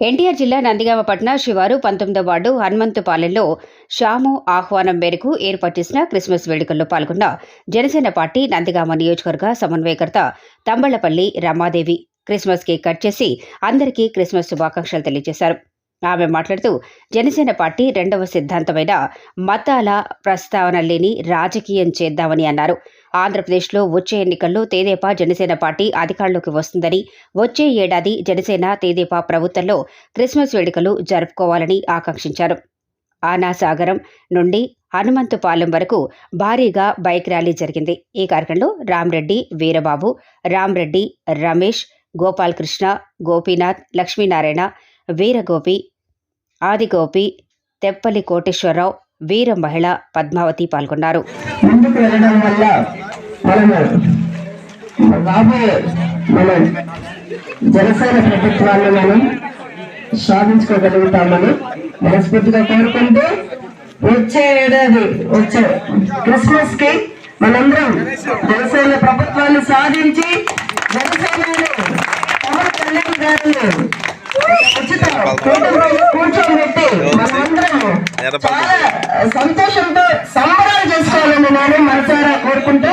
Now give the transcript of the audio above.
ఎన్టీఆర్ జిల్లా నందిగామ పట్టణ శివారు పంతొమ్మిదో వార్డు హనుమంతుపాలెంలో షాము ఆహ్వానం మేరకు ఏర్పాటు చేసిన క్రిస్మస్ వేడుకల్లో పాల్గొన్న జనసేన పార్టీ నందిగామ నియోజకవర్గ సమన్వయకర్త Thamballapalli Ramadevi Christmas cake cut చేసి అందరికీ క్రిస్మస్ శుభాకాంక్షలు తెలియజేశారు. ఆమె మాట్లాడుతూ జనసేన పార్టీ రెండవ సిద్ధాంతమైన మతాల ప్రస్తావన లేని రాజకీయం చేద్దామని అన్నారు. ఆంధ్రప్రదేశ్లో వచ్చే ఎన్నికల్లో తేదేపా జనసేన పార్టీ అధికారంలోకి వస్తుందని వచ్చే ఏడాది జనసేన తేదేపా ప్రభుత్వంలో క్రిస్మస్ వేడుకలు జరుపుకోవాలని ఆకాంక్షించారు. ఆనాసాగరం నుండి హనుమంతుపాలెం వరకు భారీగా బైక్ ర్యాలీ జరిగింది. ఈ కార్యక్రమంలో రామ్రెడ్డి వీరబాబు రామ్రెడ్డి రమేష్ గోపాలకృష్ణ గోపీనాథ్ లక్ష్మీనారాయణ వీరగోపి ఆదిగోపి తెప్పలి కోటేశ్వరరావు వీర మహిళ పద్మావతి పాల్గొన్నారు. జనసేన ప్రభుత్వాన్ని మనం సాధించుకోగలుగుతామని మనస్ఫూర్తిగా కోరుకుంటూ వచ్చే ఏడాది వచ్చే క్రిస్మస్కి మనందరం జనసేన ప్రభుత్వాన్ని సాధించి జనసేన గారిని ఉచిత చాలా సంతోషంతో సంబరాలు చేసుకోవాలని నేను మనసారా కోరుకుంటూ